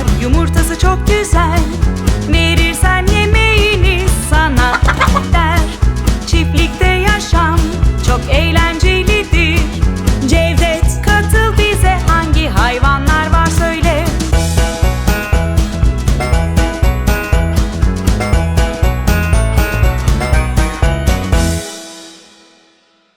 var. Yumurtası çok